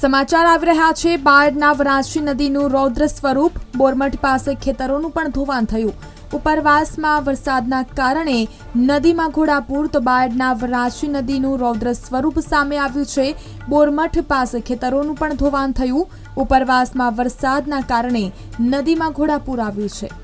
સમાચાર આવી રહ્યા છે. બાયડના વરાછી નદીનું રૌદ્ર સ્વરૂપ બોરમઠ પાસે ખેતરોનું પણ ધોવાણ થયું. ઉપરવાસમાં વરસાદના કારણે નદીમાં ઘોડાપૂર તો બાયડના વરાછી નદીનું રૌદ્ર સ્વરૂપ સામે આવ્યું છે. બોરમઠ પાસે ખેતરોનું પણ ધોવાણ થયું. ઉપરવાસમાં વરસાદના કારણે નદીમાં ઘોડાપૂર આવ્યું છે.